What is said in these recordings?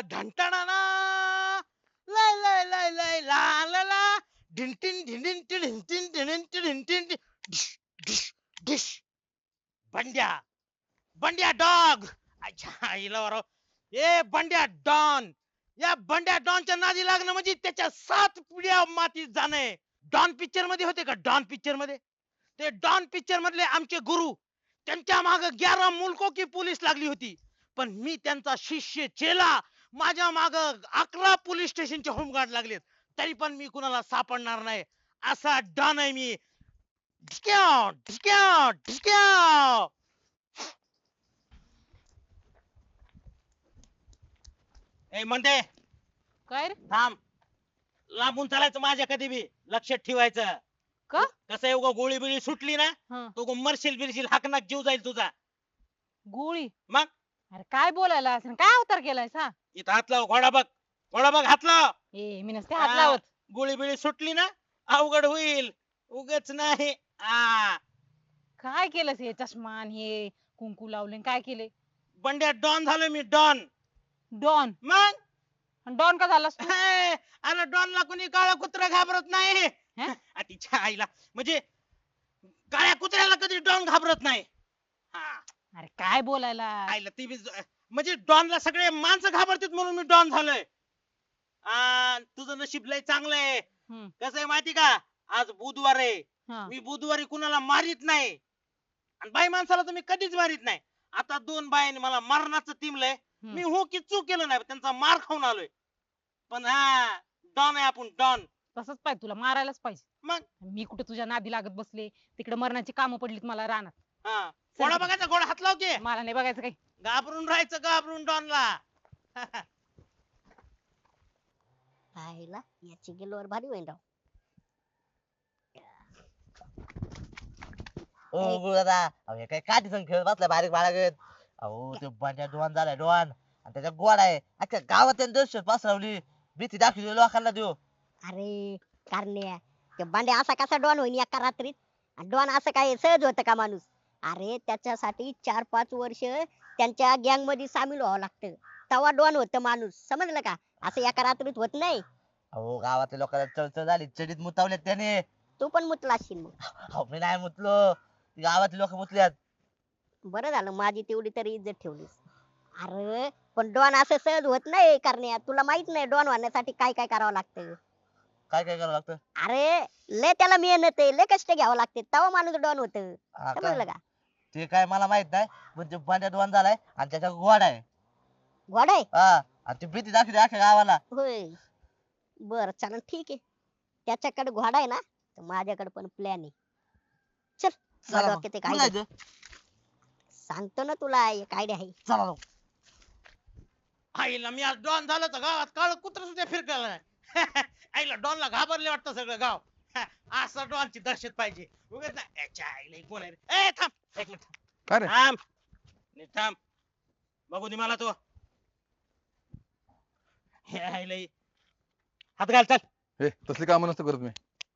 ढंटाणाना लय लय लय लय ला ला ला. ढिंटिन ढिंटिन ढिंटिन ढिंटिन ढिंटिन डिश डिश डिश. बंड्या. बंड्या डॉग. अच्छा आईला बरं ए बंड्या डॉन. या बंड्या डॉनच्या नादी लागणं म्हणजे त्याच्या सात पिढ्या मातीत जाणे डॉन पिक्चरमध्ये होते का? डॉन पिक्चरमध्ये. ते डॉन पिक्चर मधले आमचे गुरु. त्यांच्या माग ग्यारा मुलको की पोलीस लागली होती. पण मी त्यांचा शिष्य चेला. माझ्या माग अकरा पोलीस स्टेशनचे होमगार्ड लागलेत. तरी पण मी कुणाला सापडणार नाही. असा डॉन आहे मी. ढिक्याव, ढिक्याव, ढिक्याव. ए म्हणते. काय रे? थांब. लांबून चालायचं माझ्या कधी बी. लक्षात ठेवायचं. का? कसं आहे उगा गोळी बिळी सुटली ना हं, तो उगा मरशील बिरशील हाकनाक जीव जाईल तुझा. गोळी? मग? अरे काय बोलायला असं काय अवतार केलाय सा इथं हात लाव घोडा बघ घोडा बघ हात लाव. ए मी नसते हात. लावत. गोळी बिळी सुटली ना अवघड होईल. उगच नाही. आ. काय केलंस हे चष्मा आणि हे कुंकू लावले आणि काय केले? बंड्या डॉन झालोय मी डॉन. डॉन. मग? डॉन का झालास तू? हे, अरे डॉनला कुणी काळा कुत्रा घाबरत नाही. हं? आ, तिच्या आईला. म्हणजे काळ्या कुत्र्याला कधी डॉन घाबरत नाही. हा. अरे काय बोलायला आईला ती बी ज- म्हणजे डॉनला सगळे माणसं घाबरतात म्हणून मी डॉन झालोय. आ, तुझं नशीब लय चांगलं आहे. हम्म, कसं आहे माहिती का? आज बुधवार आहे. हा. मी बुधवारी कुणाला मारित नाही. आणि बाई माणसाला तर मी कधीच मारित नाही. आता दोन बायांनी मला मरणाचं तिमलंय हम्म. मी हो की चूक केलं नाही त्यांचा मार खाऊन आलोय. पण हा डॉन आहे आपण डॉन. तसंच पाहिजे तुला मारायलाच पाहिजे. मग? मी कुठे तुझ्या नादी लागत बसले? तिकडे मरणाची कामं पडलीत मला रानात. हा. घोडा बघायचा घोडा हात लाव की. मला नाही बघायचं काही. घाबरून राहायचं घाबरून डॉनला. आईला याची गेलोवर भारी राव. ओ गुरु दादा अहो हे काय काठी संग खेळत बसलाय बारीक बाळगत. अहो ते बंड्या डोन झालाय डोन. आणि त्याच्या गोड आहे. अख्ख्या गावात त्याने दहशत पसरवली. भीती दाखवली लोकांना देऊ. अरे कारण्या. ते बांड्या असा कसा डॉन होईन एका रात्रीत? आणि डॉन असं काय सहज होतं का माणूस? अरे त्याच्यासाठी चार पाच वर्ष त्यांच्या गँगमध्ये सामील व्हावं लागतं. तवा डॉन होतं माणूस. समजलं का? असं एका रात्रीत होत नाही. अहो गावातल्या लोकांना चळचळ झाली. चडीत मुतावल्यात त्याने. तू पण मुतला असशील मग. अहो मी नाही मुतलो. गावातली लोक मुतल्यात. बरं झालं. माझी तेवढी तरी इज्जत ठेवलीस. अरे पण डॉन असं सहज होत नाही करण्या तुला माहीत नाही डॉन होण्यासाठी काय काय करावं लागतं. काय काय करावं लागतं? अरे लय त्याला मेहनत आहे. लय कष्ट घ्यावं लागते. तेव्हा माणूस डॉन होत. हा समजलं का? ते काय मला माहीत नाही पण ते बंड्या डोन झालाय आणि त्याच्या गोड आहे घोड आहे हा आणि ती भीती दाखवली अख्ख्या गावाला होय बर चालेल ठीक आहे त्याच्याकडे घोडा आहे ना तर माझ्याकडे पण प्लॅन आहे चल चला माझ्या मग. डोक्यात एक कुठं idea. जायचं? सांगतो ना तुला एक आयडिया आहे चला. आईला मी आज डॉन झालो तर गावात काळ कुत्र सुद्धा फिरकलं नाही आईला डॉनला घाबरले वाटतं सगळं गाव असं डॉनची दहशत पाहिजे उगाच नाही याच्या आईला कोण आहे रे? ए थांब एक मिनिट काय रे? थांब. नीट थांब. बघू दे मला तो. हे आईला ही. हात घाल चल. हे तसली कामं नसतं करत मी.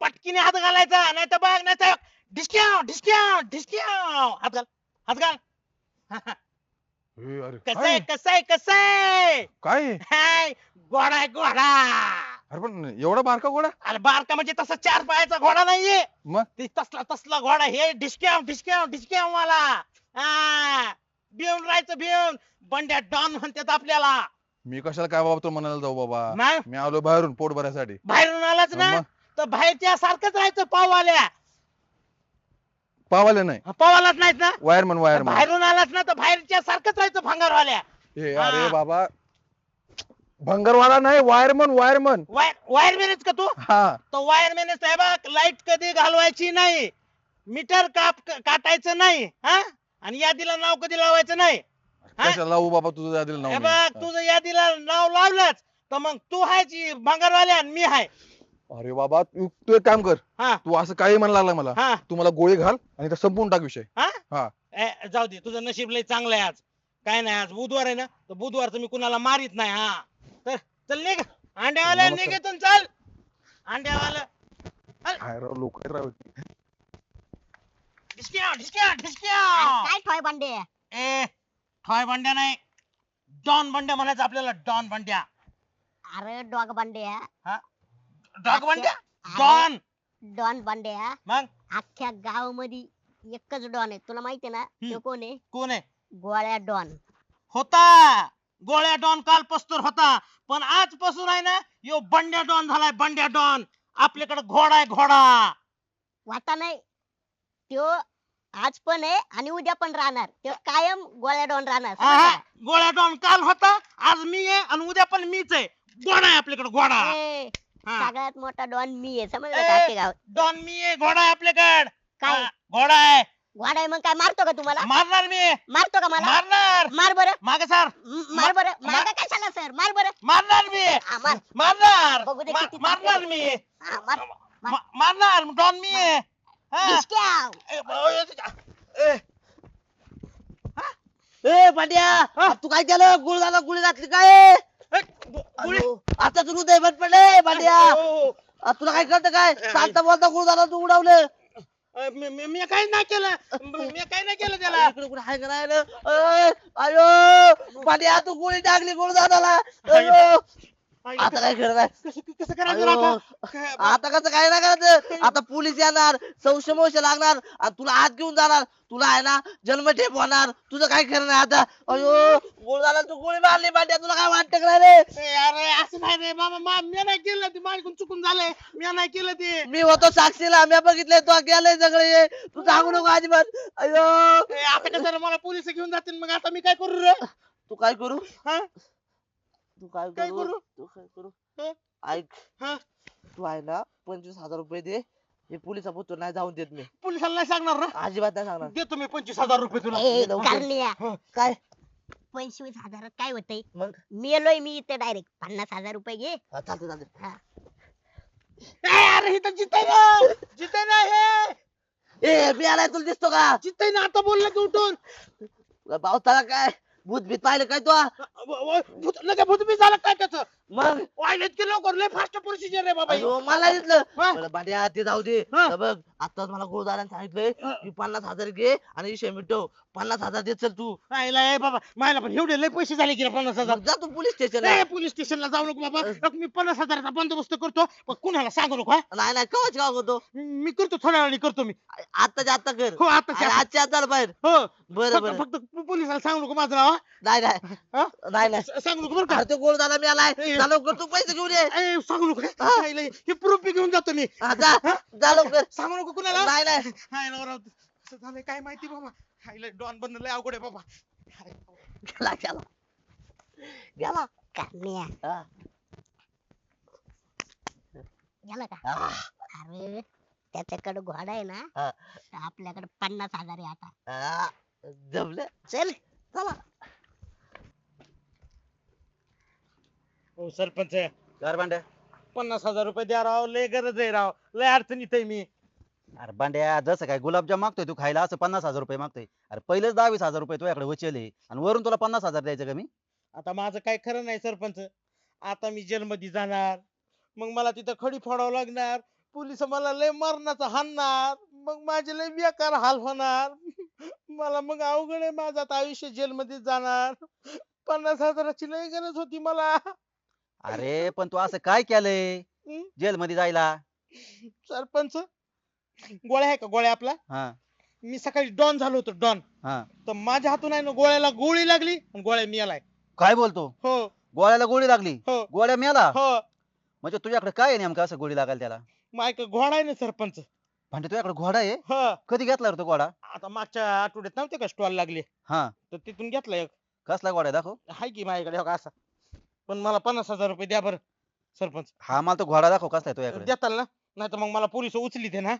पटकीने हात घालायचा नाही तर बघ नाही तर ढिसक्याव ढिसक्याव ढिसक्याव हात घाल हात घाल. हे, अरे कसं आहे काय कसं आहे कसं आहे? काय? हे? हाय, आहे घोडा अरे पण एवढा बारका घोडा? अरे बारका म्हणजे तसा चार पायाचा घोडा नाहीये. मग? ते तसला तसला घोडा हे ढिसक्याव ढिसक्याव ढिसक्याव मला हा भिवून राहायचं भिवून बंड्या डॉन म्हणतात आपल्याला. मी कशाला काय बाबा तो म्हणायला जाऊ बाबा? मग? मी आलो बाहेरून पोट भरायसाठी. बाहेरून आलाच ना? मग तर बाहेरच्या सारखंच राहायचं पाववाल्या. पावाले नाही. पावालाच नाहीत ना? Wireman wireman. बाहेरून आलाच ना तर बाहेरच्या सारखंच राहायचं भांगारवाल्या. हे हा. अरे बाबा भंगरवाला नाही वायरमन वायरमन. वायर वायरमॅनच का तू? हा. तो वायरमॅनच आहे बघ लाइट कधी घालवायची नाही. मीटर काप काटायचं नाही हा? आणि यादीला नाव कधी लावायचं नाही हा? कशाला लावू बाबा तुझं यादीला हे नाव बघ? तुझं यादीला नाव लावलंच तर मग तू हायची भांगारवाल्या आणि मी हाय. अरे बाबा तू तू एक काम कर. हा. तू असं काही म्हणायला लागला मला. हा. तू मला गोळी घाल आणि ते संपवून टाक विषय. हा? हा. ए, जाऊ दे तुझं नशीब लय चांगलं आहे आज. काय नाही आज बुधवार आहे ना तर बुधवारचं मी कुणाला मारित नाही हा. तर चल निघ. अंड्यावाला. निघ इथून चल. अंड्यावाला. काय राव लोक राव ढिसक्या ढिसक्या ढिसक्या. अरे काय ठोय बांडे ए ठॉय भांड्या नाही. डॉन बंड्या म्हणायचं आपल्याला डॉन बंड्या अरे dog Bandya dog Bandya don. Don Bandya मग? अख्ख्या गावमध्ये एकच डॉन आहे. तुला माहितीये ना तो. कोण आहे? कोण आहे? गोळ्या डॉन. होता. गोळ्या डॉन काल पस्तूर होता पण आजपासून आहे ना यो बंड्या डॉन झालाय बंड्या डॉन. आपल्याकडे घोडा आहे घोडा. वाटा नाही. तो आज पण आहे आणि उद्या पण राहणार. तो कायम गोळ्या डॉन राहणार. आहा, समजलं? गोळ्या डॉन काल होता आज मी आहे आणि उद्या पण मीच आहे. घोडा आहे आपल्याकडे घोडा? ए, हा. सगळ्यात मोठा डॉन मी आहे समजलं ए, गावात? डॉन मी आहे घोडा आहे आपल्याकडे. काय? हा, घोडा आहे. घोडा आहे मग काय मारतो का तुम्हाला? मारणार मी. मारतो का मला? मारणार. मार बरं. मागे सर. मार बरं. मार कशाला सर? मार बरं. मारणार मी. हा, मार. मारणार. बघू दे मा- मारणार मी. हा, मार. मा- मारणार. डॉन मी. आहे हा. ए, भाऊ, ए, ए, ए पांड्या? तू काय केलं गुळ झाला गुळी घातली काय? ए, गु- गुळी. अयो, आता तू हृदय बंद पडले पांड्या. ओ, आ, तुला काय कळतं काय? शांत बोलता गुळ झाला तू उडवलं. मी- मी मी काही नाही केलं. मी मी काही नाही केलं त्याला. इकडे कुठे हाय का नाही रे? अय, अयो पांड्या तू गोळी टाकली गुळ झाला अयो. आता काय करणार? कसं कसं करायचं. आता? काय- आता कसं काय नाही करायचं? आता पोलीस येणार संशय मोशय लागणार आणि तुला आत घेऊन जाणार. तुला आहे ना जन्मठेप होणार. तुझं काय नाही आता? अयो गोळ झाला तू गोळी मारली पांड्या तुला काय वाटतं का रे? ए, अरे असं नाही रे मामा मा- मी नाही केलं ते. माझ्याकडून चुकून झालंय मी नाही केलं ते. मी होतो साक्षीला. मी बघितलंय तो गेलंय सगळे. हे. तू सांगू नको अजिबात. अयो. ए, आता कसं रे, मला पोलीस घेऊन जातील. मग आता मी काय करू रे? तू काय करू? हा? तू काय काय करू? करू? तू काय करू? हं? ऐक. हा? तू आहे ना पंचवीस हजार रुपये दे. हे पोलिसा पुत्र नाही जाऊन देत मी. पोलिसाला नाही सांगणार ना? अजिबात नाही सांगणार. देतो मी पंचवीस हजार रुपये तुला. ए, लवकर. कारण्या. काय? पंचवीस हजारात काय होतंय? मग? मेलोय मी इथे डायरेक्ट पन्नास हजार रुपये घे. हा, चालतंय चालतंय. हा. ए, अरे इथं जिथे ना. जिथे ना हे. ए मी आलाय तुला दिसतो का? जिथे ना आता बोललं की उठून. तुला पावसाळा काय? भूत भीत पाहिलं काय तो? भूत- लगे भूत बी झालं काय त्याचं? मग? वाहिले इतके लवकर? लय फास्ट प्रोसिजर रे बाबा. अयो, मला हा? मला भांड्या ते जाऊ दे. हा. बघ आताच मला गोळदाराने सांगितलंय. की पन्नास हजार घे आणि मिटव. पन्नास हजार देत चल तू. राहिला ए बाबा मायला पण एवढे लय पैसे झाले की रे पन्नास हजार. मग जा तू पोलीस स्टेशन ए पोलीस स्टेशनला जाऊ नको बाबा. मी पन्नास हजाराचा बंदोबस्त करतो पण कुणाला सांगू नको हा? नाही नाही कवाच का होतो? मी करतो थोड्या वेळाने करतो मी. आताच्या आता कर. हो आता आजच्या आज झालं बाहेर. हो. बरं फक्त बरं. फक्त पोलिसाला सांगू नको माझं नाव हा? नाही नाही. हा? नाही नाही. स- सांगू नको बरं का? अरे तो गोळदारा मी आलाय. जा लवकर तू पैसे घेऊन ये. ए सांगू नको हा? हे प्रूफ बी घेऊन जातो मी. हा, जा. जा लवकर. सांगू नको कुणाला? नाही नाही. हाय नवरा कसं झालंय काय माहिती बाबा? हायला डॉन बनणं लय अवघड आहे बाबा. गेला. गेला गेला कारण्या हा. झालं का? हा. अरे त्याच्याकडे घोडा आहे ना हा. तर आपल्याकडे पन्नास हजार आहे आता. हा. जमलं? चल चला. हो सरपंच. अरे भांड्या पन्नास हजार रुपये द्या राव. लय गरज आहे राव. लय अडचणीत आहे मी. अरे भांड्या जसं काय गुलाबजाम मागतोय तू खायला असं पन्नास हजार रुपये मागतोय. अरे पहिलेच दहावीस हजार रुपये तुझ्याकडे वचले आणि वरून तुला पन्नास हजार द्यायचं का मी? आता माझं काय खरं नाही सरपंच. आता मी जेलमध्ये जाणार. मग मला तिथं खडी फोडावं लागणार. पोलीस मला लय मरणाचं हाणणार. मग माझे लय बेकार हाल होणार. मला मग अवघड आहे माझं आता आयुष्य जेलमध्ये जाणार. पन्नास हजाराची लय गरज होती मला. अरे पण तू असं काय केलंय? हम्म? जेल मध्ये जायला? सरपंच गोळ्या आहे का गोळ्या आपला? हा. मी सकाळी डॉन झालो होतो डॉन. हा. तर माझ्या हातून आहे ना गोळ्याला गोळी लागली आणि गोळ्या मिळालाय. काय बोलतो? हो. गोळ्याला गोळी लागली? हो. गोळ्या मेला हो. म्हणजे तुझ्याकडे काय आहे नेमकं असं गोळी लागायला त्याला? मायक घोडा आहे ना सरपंच. भांडे तुझ्याकडे घोडा आहे? हो. कधी घेतला रे तो घोडा? आता मागच्या आठवड्यात नव्हते का स्टॉल लागले? हा. तर तिथून घेतला एक. कसला घोडा आहे दाखव. हाय की माझ्याकडे हो का असा. पण मला पन्नास हजार रुपये द्या बरं सरपंच. हा मला तो घोडा दाखव कसला आहे तुझ्याकडे. देताल ना? नाही तर मग मला पोलीस उचली ते ना?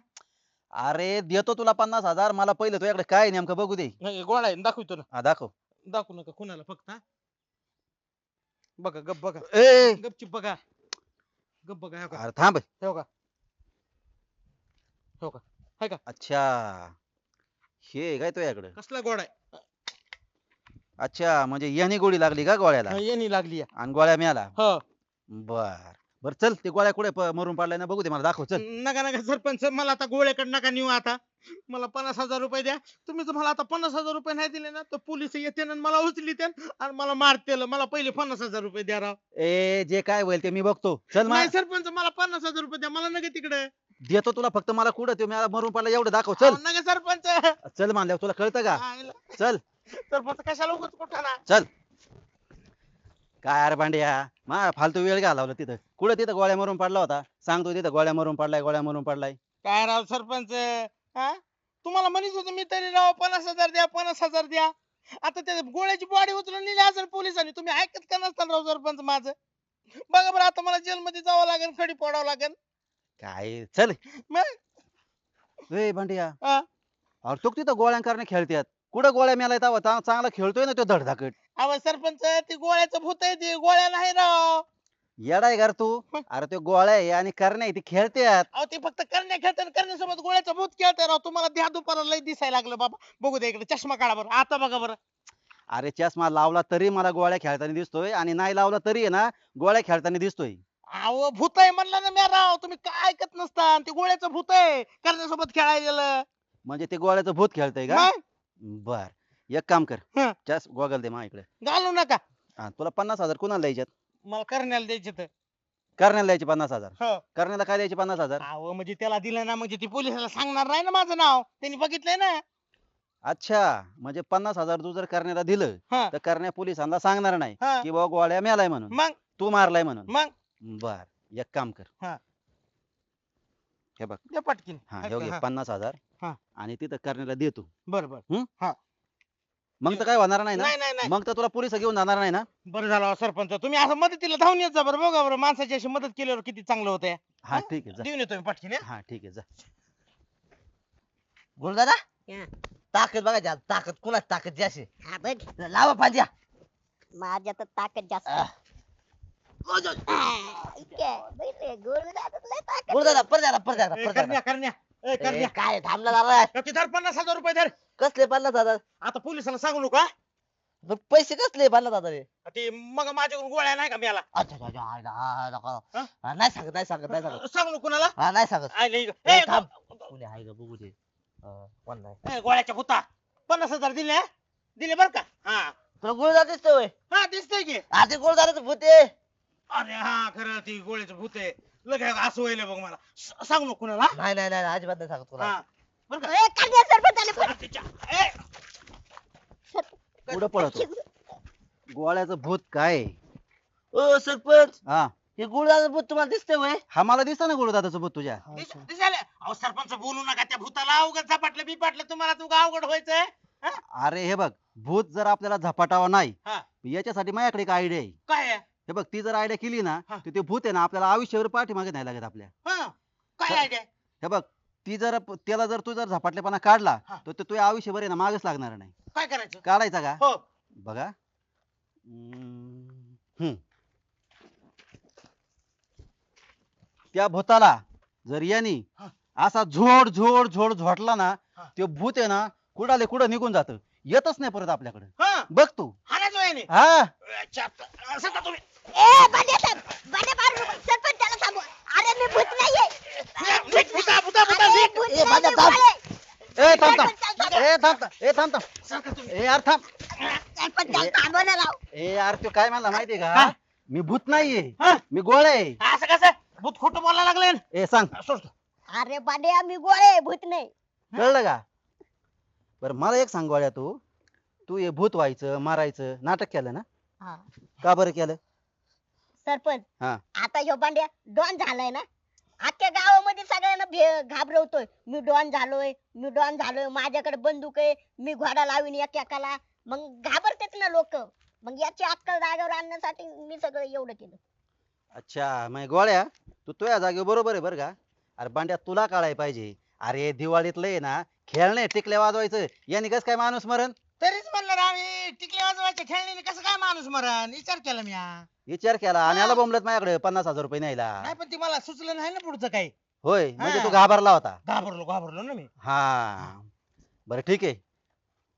अरे देतो तुला पन्नास हजार. मला पहिले तुझ्याकडे काय आहे नेमकं बघू दे. नाही, गोळा आहे दाखवतो ना. हा दाखव. दाखवू नका कुणाला फक्त हा? बघा गप बघा. ए! गपचिप बघा. गप बघा हो का अरे थांब. हो का हो का हाय का? अच्छा. हे आहे काय तुझ्याकडे? कसला गोळा आहे? अच्छा म्हणजे याने गोळी लागली का गोळ्याला? हा, येणी लागली आहे. आणि गोळ्या मिळाला? हो. बर. बरं चल ते गोळ्या कुठे प- मरून पडलाय ना बघू दे मला दाखव चल. नका नका सरपंच मला आता गोळ्याकडे नका नेऊ आता. मला पन्नास हजार रुपये द्या. तुम्ही जर मला आता पन्नास हजार रुपये नाही दिले ना तर पोलीस येते आणि मला उचली आणि मला मारतील मला पहिले पन्नास हजार रुपये द्या राव. ए जे काय होईल ते मी बघतो. चल मा नाही सरपंच मला पन्नास हजार रुपये द्या. मला नका तिकडे. देतो तुला फक्त मला कुठं ते मला मरून पडला एवढं दाखव चल. नका सरपंच. चल मानल्यावर तुला कळतं का? आयला. चल. सरपंच कशाला उगाच कुठं ना? चल. काय अरे भांड्या? मा फालतू वेळ घालवला तिथं. कुठं तिथं गोळ्या मरून पडला होता? सांगतो तिथं गोळ्या मरून पडलाय गोळ्या मरून पडलाय. काय राव सरपंच? हा? तुम्हाला म्हणत होतो मी तरी राव पन्नास हजार द्या पन्नास हजार द्या. आता त्या गोळ्याची बॉडी उचलून नेली असेल पोलिसांनी. तुम्ही ऐकत का नसताल राव सरपंच माझं? बघा बरं आता मला जेलमध्ये जावं लागेल खडी पडावं लागेल. काय? चल. मग? ए भांड्या. हा. अरे तू तिथं गोळ्या करणे खेळत्यात. कुठं गोळ्या मेलाय तेव्हा चा- चांगला खेळतोय ना तो धडधाकट. अहो सरपंच ती गोळ्याचं भूत आहे ते गोळ्या नाही राव. येडाय का रे तू? अरे तो गोळ्या आहे आणि करणे ती खेळत्यात. अहो ते फक्त करण्या खेळतात करण्यासोबत गोळ्याचं भूत खेळतात राव. तुम्हाला द्या दुपारा लय दिसायला लागलं बाबा. बघू दे इकडे चष्मा काढा बरं. आता बघा बरं. अरे चष्मा लावला तरी मला गोळ्या खेळताना दिसतोय आणि नाही लावला तरी आहे ना गोळ्या खेळताना दिसतोय. अहो भूत आहे म्हणलं ना मी राव. तुम्ही काय ऐकत नसता. ते गोळ्याचं भूत आहे. करण्यासोबत खेळायला म्हणजे ते गोळ्याचं भूत खेळतय का? मग? बर. एक काम कर. हं. चस गोगल दे मा इकडे. घालू नका. हा, तुला पन्नास हजार कुणाला द्यायच्यात मला करण्याला द्यायचे तर. करण्याला द्यायचे पन्नास हजार. हो. करण्याला काय द्यायचे पन्नास हजार? अहो म्हणजे त्याला दिलं ना म्हणजे ती पोलिसाला सांगणार नाही ना माझं नाव. त्यांनी बघितलंय ना. अच्छा म्हणजे पन्नास हजार तू जर करण्याला दिलं हा. तर करण्या पोलिसांना सांगणार नाही हा. की बाबा गोळ्या मेलाय म्हणून. मग? तू मारलाय म्हणून. मग? बर एक काम कर. हा. हे बघ. द्या पटकीन. हा हा. पन्नास हजार हा. आणि तिथं करण्याला देतो. बरं बरं. मग तर काय होणार नाही ना? नाही नाही नाही. मग तर तुला पोलीस घेऊन जाणार नाही ना? बरं झालं सरपंच. तुम्ही असं मदतीला धावून येत जा बरं बघा बरं माणसाची अशी मदत केल्यावर किती चांगलं होतंय. हा हा? ठीक आहे जा. देऊन येतो मी पटकीन हं? हा ठीक आहे जा. गुरुदादा? हा. ताकद बघा ताकद कुणाच ताकद. हा बघ. लावा पांज्या. माझ्या तर ताकद जास्त. गुरुदादा परत आला परत आला ए, परत करण्या आला. करण्या ए, ए, करण्या. काय थांबला दादा. किती धर पन्नास हजार रुपये धर. कसले पन्नास हजार? आता पोलिसाला सांगू नका पैसे कसले पन्नास हजार हे? ते मग माझ्याकडून गोळ्या नाही का मिळाला? अच्छा अच्छा, हा, नका. हा? हा, नाही सांगत नाही सांगत नाही सांगत. सांगू नको कुणाला? हा नाही सांगत. आय लई ग. ए, ए, थांब. गो- कोणी आहे का बघू दे हा, कोण नाही? ए, गोळ्याच्या भूता. पन्नास हजार दिले हं? दिले बर का? हा. तुला गुरुदादा दिसतोय हा दिसतंय की. हा ते गुरुदादाचं भूत आहे. अरे हा खरं ती गोळ्याचं भूत आहे. लगे असं व्हायला बघ मला. स- सांगू नको कुणाला नाही नाही नाही अजिबात नाही सांगत तुला हा. बर का? ए, करण्या सरपंच आले, अरे तिच्या- ए, पुढं पळतो? गोळ्याचं भूत काय? आहे? ओ सरपंच हा. हे गुरुदादाचं भूत तुम्हाला दिसतंय वय? हा मला दिसतं ना गुरुदादाचं भूत तुझ्या. दिस- दिसायला अहो सरपंच बोलू नका त्या भूताला. अवघड झपाटलं बिपाटलं तुम्हाला तू अवघड व्हायचंय? अरे हे बघ भूत जर आपल्याला झपाटावा नाही हा. याच्यासाठी माझ्याकडे एक आयडिया आहे. काय आहे? हे बघ ती जर आयडिया केली ना हा. तर ते भूत आहे ना आपल्याला आयुष्यभर पाठीमागे नाही लागत आपल्या हा काय हा. आयडिया हे बघ ती जर त्याला जर तू जर झपाटलेपणा काढला हा. तर ते आयुष्यभर आहे ना मागच लागणार नाही काय करायचं काढायचा का हो बघा हम्म. हम्म. त्या भूताला जर यानी हा. असा झोड झोड झोड झोटला ना हा. ते भूत आहे ना कुडाले कुठं निघून जात येतच नाही परत आपल्याकडे हा बघ तू हाणायचं हा असं का तुम्ही ए साहेब. अरे मी भूत नाहीये. निघ, भूता भूता भूता अरे, निघ. भूत ए, नाही, बांड्या मी थांब. गोळे. ए थांब थांब. सरपंच, ए थांब थांब. ए थांब थांब. सरका तुम्ही. ए यार थांब. सरपंच त्याला थांबवा ना राव. ए यार तू काय म्हणला माहितीये हा. का? मी भूत नाहीये. हा? मी गोळे आहे. असं कसं? भूत खोटं बोलायला लागले? ए सांग. अरे बांड्या मी गोळे भूत नाही. कळलं का? बर मला एक सांग गोळ्या तू. तू हे भूत व्हायचं मारायचं नाटक केलं ना? हा. का बरं केलं? सरपंच हा. आता ह्यो बांड्या डॉन झालाय ना? अख्ख्या गावामध्ये सगळ्यांना भे- घाबरवतोय. मी डॉन झालोय मी डॉन झालोय माझ्याकडे बंदूक आहे मी घोडा लावीन एकाला मग घाबरतेच ना लोक. मग याची अक्कल जागेवर आणण्यासाठी मी सगळं एवढं केलं. अच्छा मग गोळ्या तू तुझ्या जागेवर बरोबर आहे बरं का? अरे बांड्या तुला काढाय पाहिजे. अरे दिवाळीतलं आहे ना खेळणे टिकले वाजवायचं. याने कस काय माणूस मरण? तरीच म्हणलं रे आम्ही टिकले वाजवायचे खेळणे कसं काय माणूस मरण? विचार केला मी हा. विचार केला. आणि हा. आला बोंबलत माझ्याकडे पन्नास हजार रुपये न्यायला. नाही पण ती मला सुचलं नाही ना पुढचं काही. होय म्हणजे हा. तू घाबरला होता. घाबरलो घाबरलो ना मी. हा. बरं ठीक आहे.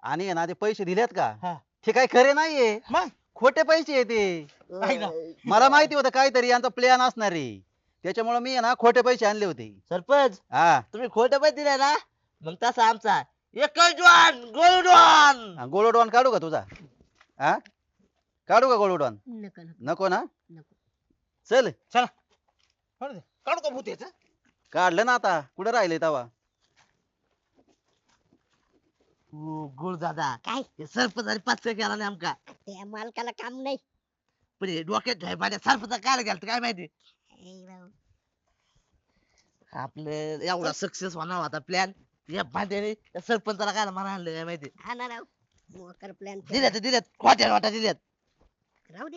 आणि आहे ना ते पैसे दिलेत का? हा. ते काय खरे नाहीये. मग? खोटे पैसे आहे ते. ना. मला माहिती होतं काहीतरी यांचा प्लॅन असणार आहे. त्याच्यामुळे मी आहे ना खोटे पैसे आणले होते. सरपंच हा. तुम्ही खोटे पैसे दिले ना मग तसा आमचा. एकच जवान गोलडवान. हा, गोलोडॉन काढू का तुझा? हा? काढू का गोलोडॉन नको नको. नको ना? नको. चल. काढू दे. काढू का भूत याचं? काढलं ना आता. कुठे राहिले तवा? गोळ दादा काय? हे सरपंचाने पाच केला नाही आमका. त्या मालकाला काम नाही. पण हे डोक्यात ठेवाय माझ्या सरपंच काय गेलं काय माहिती? ए राव. आपले एवढा सक्सेस होणार होता प्लॅन या भांड्याने त्या सरपंचाला काय म्हणा आणलं काय माहिती? हा ना राव. मोकर प्लॅन दिल्यात दिल्यात. खोट्या वाटा दिल्यात. राहू दे.